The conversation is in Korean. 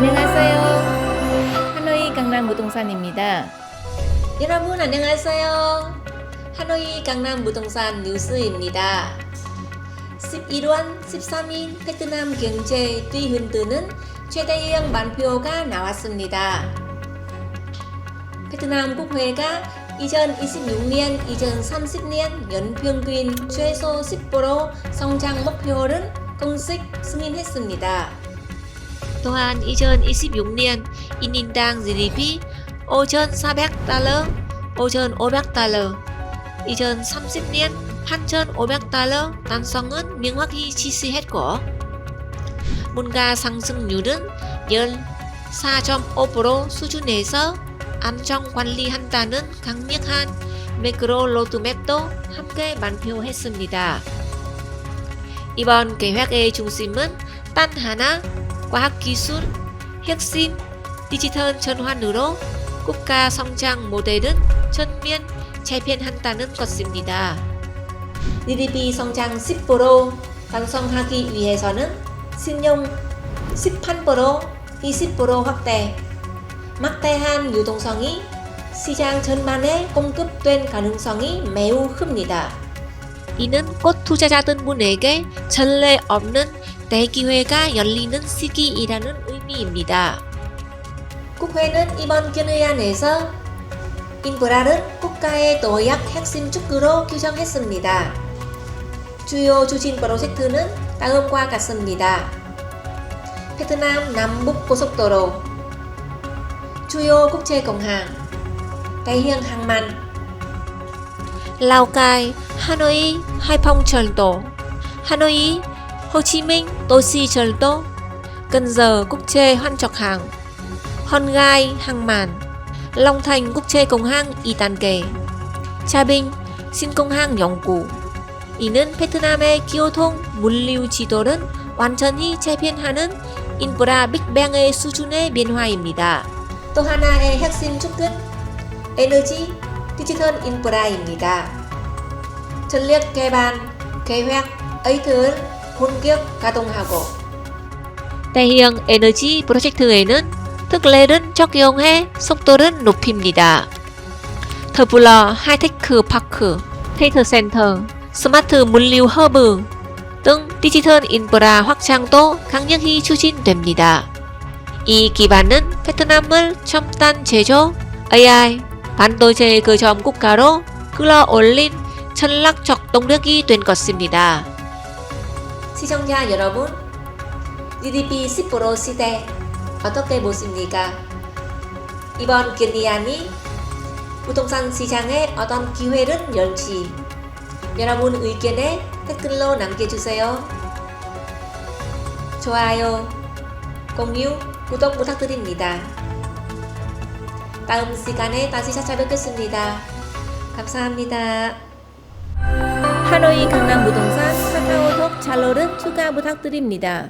안녕하세요. 하노이 강남 부동산입니다. 여러분 안녕하세요. 하노이 강남 부동산 뉴스입니다. 11월 13일 베트남 경제 뒤흔드는 최대형 반표가 나왔습니다. 베트남 국회가 2026년, 2030년 연평균 최소 10% 성장 목표를 공식 승인했습니다. 또한 2026년 1인당 GDP 5,400달러, 5,500달러, 2030년 8,500달러 단성은 명확히 지시했고 물가 상승률은 14.5% 수준에서 안정 관리한다는 강력한 매크로 로드맵도 함께 발표했습니다. 이번 계획의 중심은 단 하나 과학기술, 혁신, 디지털 전환으로 국가 성장 모델은 전면 재편한다는 것입니다. GDP 성장 10% 달성하기 위해서는 신용 18%, 20% 확대, 막대한 유동성이 시장 전반에 공급된 가능성이 매우 큽니다. 이는 꽃 투자자들분에게 전례 없는 대기회가 열리는 시기이라는 의미입니다. 국회는 이번 견의안에서 인프라를 국가의 도약 핵심 축으로 규정했습니다. 주요 추진 프로젝트는 다음과 같습니다. 베트남 남북 고속도로, 주요 국제 공항, 대형 항만, 라오카이, 하노이, 하이펑철도, 하노이, 호치민 도시철도, 근저 국제환적항, 헌가이 항만, long thành 국제공항 2단계, 차빈 신공항 연구. 이는 베트남의 교통 물류 지도를 완전히 재편하는 인프라 빅뱅의 수준의 변화입니다. 또 하나의 핵심 축은 에너지 디지털 인프라입니다. 전력 개발 계획 의트를 본격 가동하고 대형 에너지 프로젝트에는 특례를 적용해 속도를 높입니다. 더불어 하이테크 파크, 데이터 센터, 스마트 물류 허브 등 디지털 인프라 확장도 강력히 추진됩니다. 이 기반은 베트남을 첨단 제조, AI, 반도체 거점 국가로 끌어올린 전략적 동력이 된 것입니다. 시청자 여러분, GDP 10% 시대 어떻게 보십니까? 이번 견의안이 부동산 시장에 어떤 기회를 열지 여러분 의견에 댓글로 남겨주세요. 좋아요, 공유, 구독 부탁드립니다. 다음 시간에 다시 찾아뵙겠습니다. 감사합니다. 하노이 강남 부동산 카카오톡 잘로를 추가 부탁드립니다.